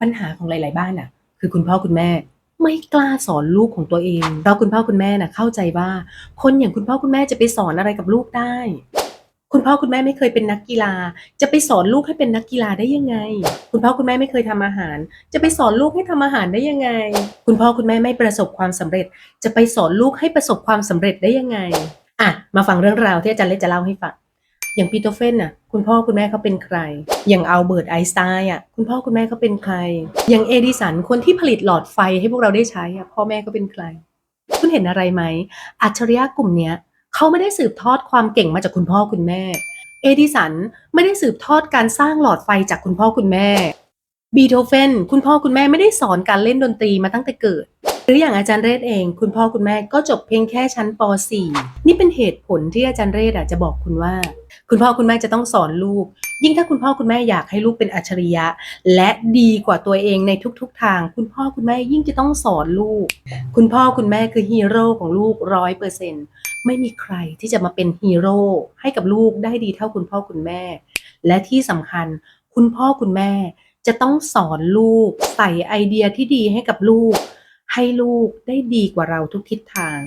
ปัญหาของหลาย ๆ บ้านน่ะ คือคุณพ่อคุณแม่ ไม่กล้าสอนลูกของตัวเองเพราะคุณพ่อคุณแม่น่ะเข้าใจว่า คนอย่างคุณพ่อคุณแม่จะไปสอนอะไรกับลูกได้ คุณพ่อคุณแม่ไม่เคยเป็นนักกีฬา จะไปสอนลูกให้เป็นนักกีฬาได้ยังไง คุณพ่อคุณแม่ไม่เคยทำอาหาร จะไปสอนลูกให้ทำอาหารได้ยังไง คุณพ่อคุณแม่ไม่ประสบความสำเร็จ จะไปสอนลูกให้ประสบความสำเร็จได้ยังไงอะมาฟังเรื่องราวที่อาจารย์เล็กจะเล่าให้ฟัง อย่างปีโตเฟนน่ะคุณพ่อคุณแม่เขาเป็นใคร อย่างอัลเบิร์ตไอน์สไตน์อะคุณพ่อคุณแม่เขาเป็นใคร อย่างเอดิสันคนที่ผลิตหลอดไฟให้พวกเราได้ใช้อะพ่อแม่เขาเป็นใคร คุณเห็นอะไรไหมอัจฉริยะกลุ่มเนี้ยเขาไม่ได้สืบทอดความเก่งมาจากคุณพ่อคุณแม่ เอดิสันไม่ได้สืบทอดการสร้างหลอดไฟจากคุณพ่อคุณแม่บีโธเฟนคุณพ่อคุณแม่ไม่ได้สอนการเล่นดนตรีมาตั้งแต่เกิด หรืออย่างอาจารย์เรศเอง คุณพ่อคุณแม่ก็จบเพียงแค่ชั้นป .4 นี่เป็นเหตุผลที่อาจารย์เรศอะจะบอกคุณว่า คุณพ่อคุณแม่จะต้องสอนลูก ยิ่งถ้าคุณพ่อคุณแม่อยากให้ลูกเป็นอัจฉริยะ และดีกว่าตัวเองในทุกๆทาง คุณพ่อคุณแม่ยิ่งจะต้องสอนลูก คุณพ่อคุณแม่คือฮีโร่ของลูกร้อยเปอร์เซ็นไม่มีใครที่จะมาเป็นฮีโร่ให้กับลูกได้ดีเท่าคุณพ่อคุณแม่ และที่สำคัญ คุณพ่อคุณแม่จะต้องสอนลูก ใส่ไอเดียที่ดีให้กับลูก ให้ลูกได้ดีกว่าเราทุกทิศทาง